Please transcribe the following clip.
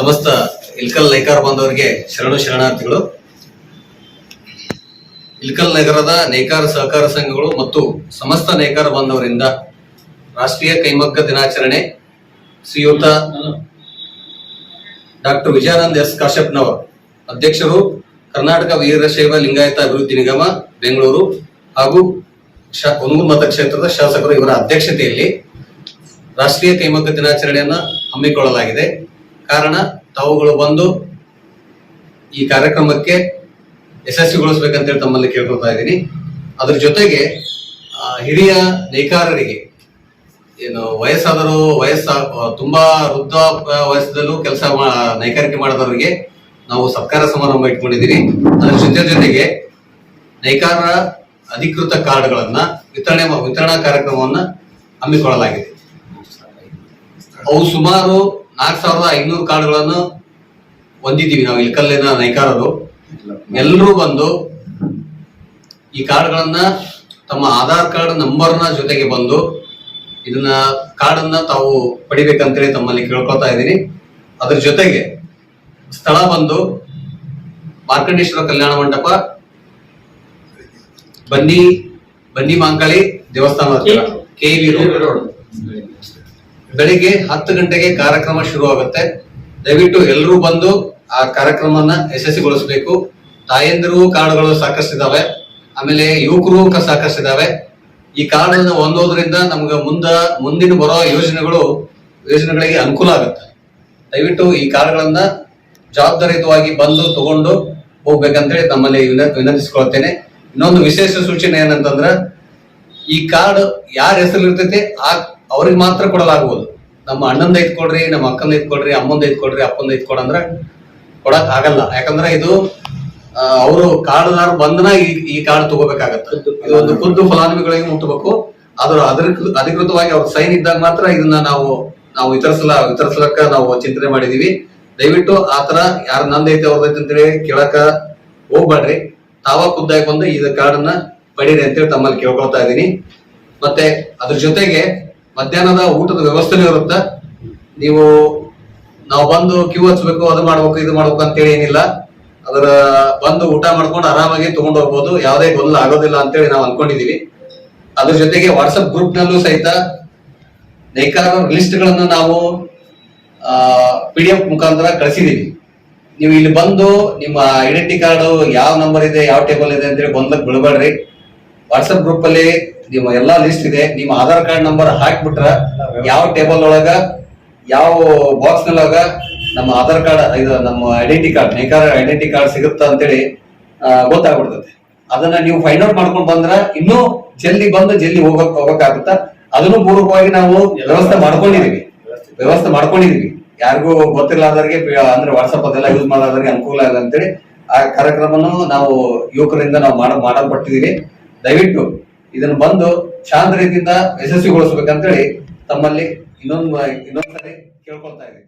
ಸಮಸ್ತ ಇಲ್ಕಲ್ ನೇಕಾರ ಬಾಂಧವರಿಗೆ ಶರಣು ಶರಣಾರ್ಥಿಗಳು. ಇಲ್ಕಲ್ ನಗರದ ನೇಕಾರ ಸಹಕಾರ ಸಂಘಗಳು ಮತ್ತು ಸಮಸ್ತ ನೇಕಾರ ಬಾಂಧವರಿಂದ ರಾಷ್ಟ್ರೀಯ ಕೈಮಗ್ಗ ದಿನಾಚರಣೆ ಶ್ರೀಯುತ ಡಾಕ್ಟರ್ ವಿಜಯಾನಂದ್ ಎಸ್ ಕಾಶ್ಯಪ್ನವರ್, ಅಧ್ಯಕ್ಷರು ಕರ್ನಾಟಕ ವೀರಶೈವ ಲಿಂಗಾಯತ ಅಭಿವೃದ್ಧಿ ನಿಗಮ, ಬೆಂಗಳೂರು ಹಾಗೂ ಒಂದು ಮತ ಮತಕ್ಷೇತ್ರದ ಶಾಸಕರು ಇವರ ಅಧ್ಯಕ್ಷತೆಯಲ್ಲಿ ರಾಷ್ಟ್ರೀಯ ಕೈಮಗ್ಗ ದಿನಾಚರಣೆಯನ್ನು ಹಮ್ಮಿಕೊಳ್ಳಲಾಗಿದೆ. ಕಾರಣ ತಾವುಗಳು ಬಂದು ಈ ಕಾರ್ಯಕ್ರಮಕ್ಕೆ ಯಶಸ್ವಿಗೊಳಿಸ್ಬೇಕಂತೇಳಿ ತಮ್ಮಲ್ಲಿ ಕೇಳ್ಕೊಳ್ತಾ ಇದ್ದೀನಿ. ಅದ್ರ ಜೊತೆಗೆ ಹಿರಿಯ ನೇಕಾರರಿಗೆ, ಏನು ವಯಸ್ಸಾದರೂ ವಯಸ್ಸ ತುಂಬಾ ವೃದ್ಧ ವಯಸ್ಸದಲ್ಲೂ ಕೆಲಸ ನೈಕಾರಿಕೆ ಮಾಡಿದವರಿಗೆ ನಾವು ಸತ್ಕಾರ ಸಮಾರಂಭ ಇಟ್ಕೊಂಡಿದ್ದೀನಿ ಅದ್ರ ಜೊತೆ ಜೊತೆಗೆ ನೈಕಾರರ ಅಧಿಕೃತ ಕಾರ್ಡ್ಗಳನ್ನ ವಿತರಣೆ ವಿತರಣಾ ಕಾರ್ಯಕ್ರಮವನ್ನ ಹಮ್ಮಿಕೊಳ್ಳಲಾಗಿದೆ. ಅವು ಸುಮಾರು ನಾಲ್ಕು ಸಾವಿರದ ಐನೂರು ಕಾರ್ಡ್ಗಳನ್ನು ಹೊಂದಿದ್ದೀವಿ ನಾವು ಇಲ್ಕಲ್ಲಿನ ನೈಕಾರರು. ಎಲ್ಲರೂ ಬಂದು ಈ ಕಾರ್ಡ್ಗಳನ್ನ ತಮ್ಮ ಆಧಾರ್ ಕಾರ್ಡ್ ನಂಬರ್ನ ಜೊತೆಗೆ ಬಂದು ಇದನ್ನ ಕಾರ್ಡನ್ನ ತಾವು ಪಡಿಬೇಕಂತೇಳಿ ತಮ್ಮಲ್ಲಿ ಕೇಳ್ಕೊತಾ ಇದ್ದೀನಿ. ಅದ್ರ ಜೊತೆಗೆ ಸ್ಥಳ ಬಂದು ಮಾರ್ಕಂಡೇಶ್ವರ ಕಲ್ಯಾಣ ಮಂಟಪ ಬನ್ನಿ ಬನ್ನಿ ಮಾಂಕಳಿ ದೇವಸ್ಥಾನ ಕೆ ವಿ ರೋಡ್. ಬೆಳಿಗ್ಗೆ ಹತ್ತು ಗಂಟೆಗೆ ಕಾರ್ಯಕ್ರಮ ಶುರು ಆಗುತ್ತೆ ದಯವಿಟ್ಟು ಎಲ್ಲರೂ ಬಂದು ಆ ಕಾರ್ಯಕ್ರಮನ ಯಶಸ್ವಿಗೊಳಿಸಬೇಕು. ತಾಯಂದಿರು ಕಾರ್ಡ್ಗಳು ಸಾಕಷ್ಟಿದಾವೆ. ಆಮೇಲೆ ಯುವಕರು ಸಾಕಷ್ಟು ಸಾಕಷ್ಟಿದಾವೆ. ಈ ಕಾರ್ಡ್ ಹೊಂದೋದ್ರಿಂದ ನಮ್ಗೆ ಮುಂದ, ಮುಂದಿನ ಬರೋ ಯೋಜನೆಗಳು, ಯೋಜನೆಗಳಿಗೆ ಅನುಕೂಲ ಆಗುತ್ತೆ. ದಯವಿಟ್ಟು ಈ ಕಾರ್ಡ್ಗಳನ್ನ ಜವಾಬ್ದಾರಿಯುತವಾಗಿ ಬಂದು ತಗೊಂಡು ಹೋಗ್ಬೇಕಂತೇಳಿ ತಮ್ಮಲ್ಲಿ ವಿನ- ವಿನಂತಿಸ್ಕೊಳ್ತೇನೆ. ಇನ್ನೊಂದು ವಿಶೇಷ ಸೂಚನೆ ಏನಂತಂದ್ರ, ಈ ಕಾರ್ಡ್ ಯಾರ ಹೆಸರು ಇರ್ತೈತಿ ಆ ಅವ್ರಿಗೆ ಮಾತ್ರ ಕೊಡಲಾಗುವುದು. ನಮ್ಮ ಅಣ್ಣಂದ ಐತ್ಕೊಡ್ರಿ ನಮ್ಮ ಅಕ್ಕಂದ ಐತ್ಕೊಡ್ರಿ ಅಮ್ಮಂದ ಐತ್ಕೊಡ್ರಿ ಅಪ್ಪಂದ ಐತ್ಕೊಡ್ ಅಂದ್ರ ಕೊಡಕ್ ಆಗಲ್ಲ ಯಾಕಂದ್ರೆ ಇದು ಅವರು ಕಾರ್ಡ್ದಾರ ಬಂದನ ಈ ಈ ಕಾರ್ಡ್ ತಗೋಬೇಕಾಗತ್ತೆ. ಇದು ಒಂದು ಖುದ್ದು ಫಲಾನುಭವಿಗಳಿಗೆ ಮುಟ್ಟಬೇಕು. ಅದ್ರ ಅದ್ರ ಅಧಿಕೃತವಾಗಿ ಅವ್ರ ಸೈನ್ ಇದ್ದಾಗ ಮಾತ್ರ ಇದನ್ನ ನಾವು ನಾವು ವಿತರಿಸಲ ವಿತರಿಸಲಕ್ಕ ನಾವು ಚಿಂತನೆ ಮಾಡಿದೀವಿ. ದಯವಿಟ್ಟು ಆತರ ಯಾರು ನಂದೈತೆ ಅವ್ರದೈತೆ ಅಂತೇಳಿ ಕೇಳಕ ಹೋಗ್ಬೇಡ್ರಿ ತಾವ ಖುದ್ದಾಗಿ ಬಂದು ಈ ಕಾರ್ಡನ್ನ ಪಡೀರಿ ಅಂತೇಳಿ ತಮ್ಮಲ್ಲಿ ಕೇಳ್ಕೊಳ್ತಾ ಇದ್ದೀನಿ. ಮತ್ತೆ ಅದ್ರ ಜೊತೆಗೆ ಮಧ್ಯಾಹ್ನದ ಊಟದ ವ್ಯವಸ್ಥೆನೂ ಇರುತ್ತೆ. ನೀವು ನಾವು ಬಂದು ಕ್ಯೂ ಹಚ್ಬೇಕು, ಅದು ಮಾಡ್ಬೇಕು, ಇದು ಮಾಡ್ಬೇಕು ಅಂತೇಳಿ ಏನಿಲ್ಲ. ಅದರ ಬಂದು ಊಟ ಮಾಡ್ಕೊಂಡು ಆರಾಮಾಗಿ ತಗೊಂಡು ಹೋಗ್ಬೋದು. ಯಾವುದೇ ಗೊಂದಲ ಆಗೋದಿಲ್ಲ ಅಂತೇಳಿ ನಾವು ಅನ್ಕೊಂಡಿದೀವಿ. ಅದ್ರ ಜೊತೆಗೆ ವಾಟ್ಸಪ್ ಗ್ರೂಪ್ ನಲ್ಲೂ ಸಹಿತ ನೈಕಾರ ಲಿಸ್ಟ್ ಗಳನ್ನ ನಾವು ಪಿ ಡಿ ಎಫ್ ಮುಖಾಂತರ ಕಳಿಸಿದೀವಿ. ನೀವು ಇಲ್ಲಿ ಬಂದು ನಿಮ್ಮ ಐಡೆಂಟಿ ಕಾರ್ಡ್ ಯಾವ ನಂಬರ್ ಇದೆ, ಯಾವ ಟೇಬಲ್ ಇದೆ ಅಂತೇಳಿ ಗೊಂದಲಕ್ಕೆ ಬಿಡಬೇಡ್ರಿ ವಾಟ್ಸಪ್ ಗ್ರೂಪ್ ಅಲ್ಲಿ ನಿಮ್ಮ ಎಲ್ಲಾ ಲಿಸ್ಟ್ ಇದೆ. ನಿಮ್ಮ ಆಧಾರ್ ಕಾರ್ಡ್ ನಂಬರ್ ಹಾಕ್ಬಿಟ್ರ ಯಾವ ಟೇಬಲ್ ಒಳಗ, ಯಾವ ಬಾಕ್ಸ್ ನೊಳಗ ನಮ್ಮ ಆಧಾರ್ ಕಾರ್ಡ್ ಇದು ನಮ್ಮ ಐಡೆಂಟಿ ಕಾರ್ಡ್ ನೇಕಾರ ಐಡೆಂಟಿ ಕಾರ್ಡ್ ಸಿಗುತ್ತಾ ಅಂತೇಳಿ ಗೊತ್ತಾಗ್ಬಿಡ್ತದೆ. ಅದನ್ನ ನೀವು ಫೈಂಡ್ ಔಟ್ ಮಾಡ್ಕೊಂಡು ಬಂದ್ರ ಇನ್ನೂ ಜಲ್ದಿ ಬಂದು ಜಲ್ದಿ ಹೋಗಕ್ ಹೋಗಕ್ಕಾಗುತ್ತ ಅದನ್ನು ಪೂರ್ವಕವಾಗಿ ನಾವು ವ್ಯವಸ್ಥೆ ಮಾಡ್ಕೊಂಡಿದೀವಿ. ವ್ಯವಸ್ಥೆ ಮಾಡ್ಕೊಂಡಿದೀವಿ. ಯಾರಿಗೂ ಗೊತ್ತಿರ್ಲಾರ್ದವ್ರಿಗೆ ಬಿ- ಅಂದ್ರೆ ವಾಟ್ಸಪ್ ಅದೆಲ್ಲ ಯೂಸ್ ಮಾಡೋದ್ರಿಗೆ ಅನುಕೂಲ ಇಲ್ಲ ಅಂತೇಳಿ ಆ ಕಾರ್ಯಕ್ರಮನು ನಾವು ಯುವಕರಿಂದ ನಾವು ಮಾಡ, ಮಾಡಲ್ಪಟ್ಟಿದೀವಿ. ದಯವಿಟ್ಟು ಇದನ್ನ ಬಂದು ಶಾಂತ ರೀತಿಯಿಂದ ಯಶಸ್ವಿಗೊಳಿಸ್ಬೇಕಂತೇಳಿ ತಮ್ಮಲ್ಲಿ ಇನ್ನೊಂದು ಇನ್ನೊಂದ್ಸರಿ ಕೇಳ್ಕೊಳ್ತಾ ಇದ್ದೀನಿ.